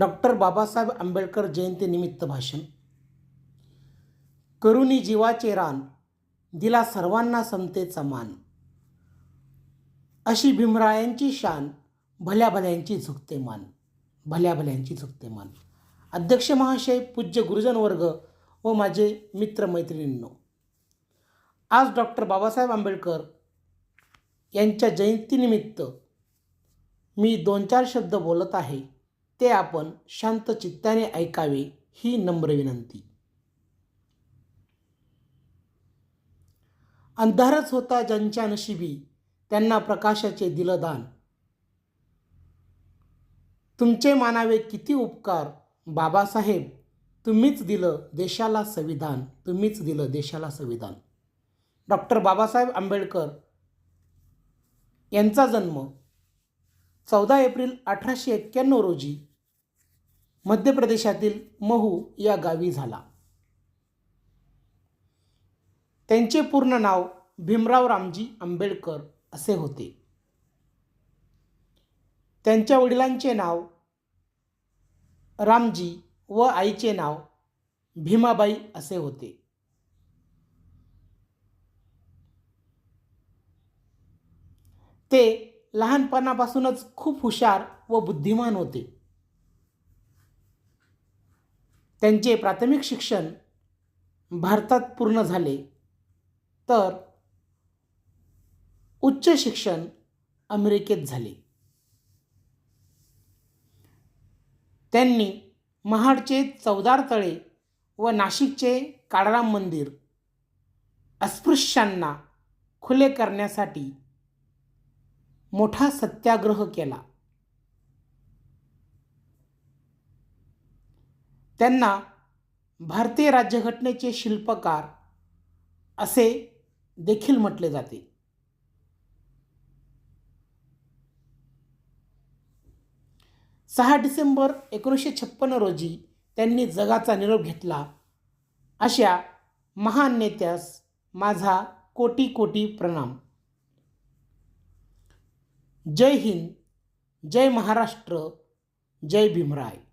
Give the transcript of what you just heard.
Doctor Babasaheb Ambedkar जयंतीनिमित्त भाषण. करुणी जीवाचे रान दिला सर्वांना समतेचा मान. अशी भीमरायांची शान भल्या भल्यांची झुकते मान. भल्या भल्यांची झुकते मान. अध्यक्ष महाशय पूज्य गुरुजन वर्ग व माझे मित्रमैत्रिणींनो आज डॉक्टर बाबासाहेब आंबेडकर यांच्या जयंतीनिमित्त मी दोन चार शब्द बोलत आहे. ते आपण शांत चित्ताने ऐकावे ही नम्र विनंती. अंधारच होता ज्यांच्या नशिबी त्यांना प्रकाशाचे दिलं दान तुमचे मानावे किती उपकार बाबासाहेब तुम्हीच दिलं देशाला संविधान तुम्हीच दिलं देशाला संविधान. डॉक्टर बाबासाहेब आंबेडकर यांचा जन्म चौदा एप्रिल अठराशे एक्क्याण्णव रोजी मध्य प्रदेशातील महू या गावी झाला. त्यांचे पूर्ण नाव भीमराव रामजी आंबेडकर असे होते. त्यांच्या वडिलांचे नाव रामजी व आईचे नाव भीमाबाई असे होते. ते लहानपणापासूनच खूप हुशार व बुद्धिमान होते. त्यांचे प्राथमिक शिक्षण भारतात पूर्ण झाले. तर उच्च शिक्षण अमेरिकेत झाले. त्यांनी महाडचे चौदार तळे व नाशिकचे काळाराम मंदिर अस्पृश्यांना खुले करण्यासाठी मोठा सत्याग्रह केला. त्यांना भारतीय राज्यघटनेचे शिल्पकार असे देखील म्हटले जाते. सहा डिसेंबर एकोणीसशे छप्पन्न रोजी त्यांनी जगाचा निरोप घेतला. अशा महान नेत्यास माझा कोटी कोटी प्रणाम. जय हिंद जय महाराष्ट्र जय भीमराय.